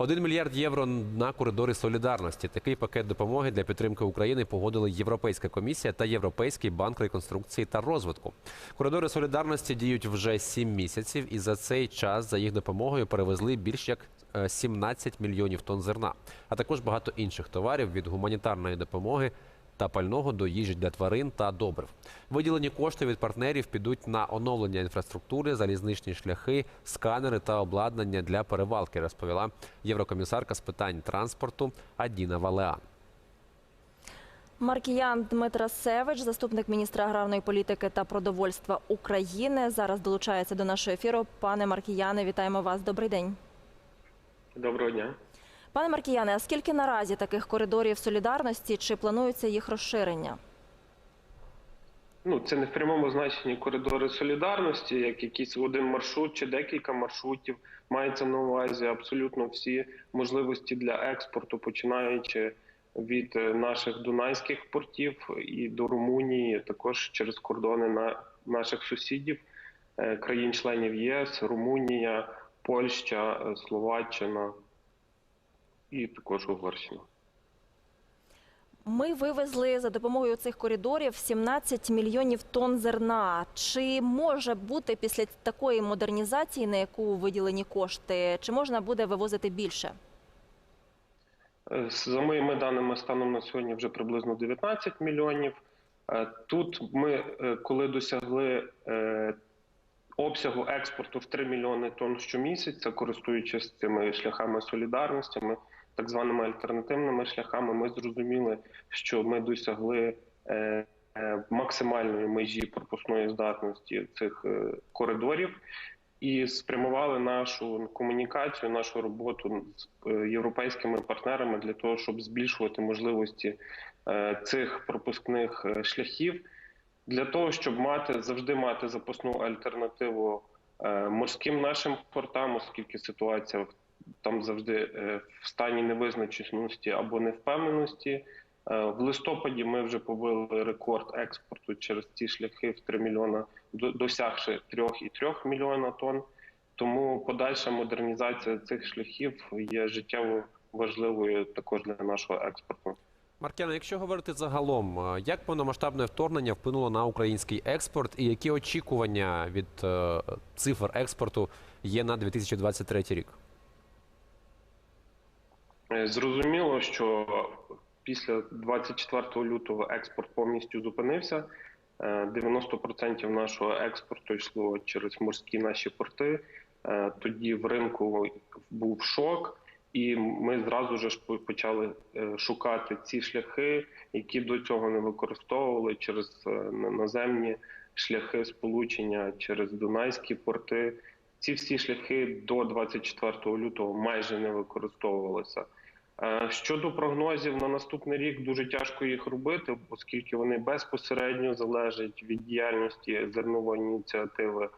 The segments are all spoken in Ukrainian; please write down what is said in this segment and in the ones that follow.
Один мільярд євро на коридори солідарності. Такий пакет допомоги для підтримки України погодили Європейська комісія та Європейський банк реконструкції та розвитку. Коридори солідарності діють вже сім місяців, і за цей час за їх допомогою перевезли більш як е, 17 мільйонів тонн зерна, а також багато інших товарів від гуманітарної допомоги та пального до їжі для тварин та добрив. Виділені кошти від партнерів підуть на оновлення інфраструктури, залізничні шляхи, сканери та обладнання для перевалки, розповіла єврокомісарка з питань транспорту Адіна Валеан. Маркіян Дмитра Севич, заступник міністра аграрної політики та продовольства України, зараз долучається до нашого ефіру. Пане Маркіяне, вітаємо вас. Добрий день. Доброго дня. Пане Маркіяне, а скільки наразі таких коридорів солідарності чи планується їх розширення? Ну, це не в прямому значенні коридори солідарності, як якийсь один маршрут чи декілька маршрутів. Мається на увазі абсолютно всі можливості для експорту, починаючи від е, наших дунайських портів і до Румунії, також через кордони на наших сусідів, е, країн-членів ЄС, Румунія, Польща, е, Словаччина і також Угорщина. Ми вивезли за допомогою цих коридорів 17 мільйонів тонн зерна. Чи може бути після такої модернізації, на яку виділені кошти, чи можна буде вивозити більше? Е, За моїми даними, станом на сьогодні вже приблизно 19 мільйонів. Е, Тут ми, е, коли досягли обсягу експорту в 3 мільйони тонн щомісяця, користуючись цими шляхами солідарності, ми так званими альтернативними шляхами, ми зрозуміли, що ми досягли е, е, максимальної межі пропускної здатності цих е, коридорів і спрямували нашу комунікацію, нашу роботу з європейськими партнерами для того, щоб збільшувати можливості цих пропускних шляхів, для того, щоб мати завжди мати запасну альтернативу морським нашим портам, оскільки ситуація в- там завжди е, в стані невизначеності або невпевненості. Е, В листопаді ми вже побили рекорд експорту через ці шляхи в 3 мільйона, до- досягши 3,3 мільйона тонн. Тому подальша модернізація цих шляхів є життєво важливою також для нашого експорту. Маркяна, якщо говорити загалом, е, як повномасштабне вторгнення вплинуло на український експорт, і які очікування від цифр експорту є на 2023 рік? Е, Зрозуміло, що після 24 лютого експорт повністю зупинився. Е, 90% нашого експорту йшло через морські наші порти. Е, Тоді в ринку був шок, і ми зразу ж почали е, шукати ці шляхи, які до цього не використовували через е, наземні шляхи сполучення через Дунайські порти. Ці всі шляхи до 24 лютого майже не використовувалися. Е, Щодо прогнозів на наступний рік, дуже тяжко їх робити, оскільки вони безпосередньо залежать від діяльності зернової ініціативи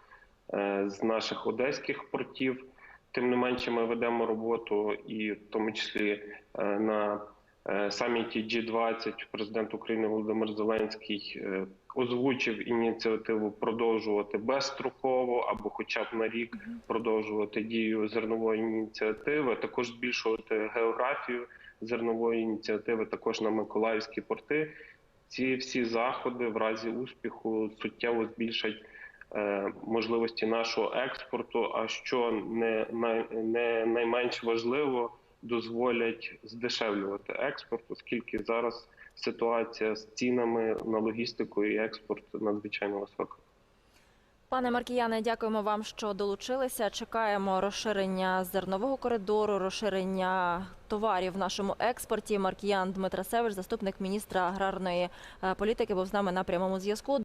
е, з наших одеських портів. Тим не менше, ми ведемо роботу, і в тому числі е, на саміті G20 президент України Володимир Зеленський е, озвучив ініціативу продовжувати безстроково або, хоча б на рік, продовжувати дію зернової ініціативи, також збільшувати географію зернової ініціативи, також на Миколаївські порти. Ці всі заходи в разі успіху суттєво збільшать е, можливості нашого експорту. А що не, най, не найменш важливо, дозволять здешевлювати експорт, оскільки зараз ситуація з цінами на логістику і експорт надзвичайно висока. Пане Маркіяне, дякуємо вам, що долучилися. Чекаємо розширення зернового коридору, розширення товарів в нашому експорті. Маркіян Дмитра Севич, заступник міністра аграрної е, політики, був з нами на прямому зв'язку.